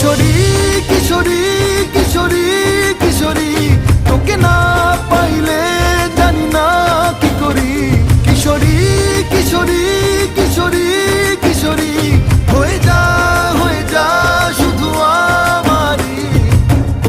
শরীর।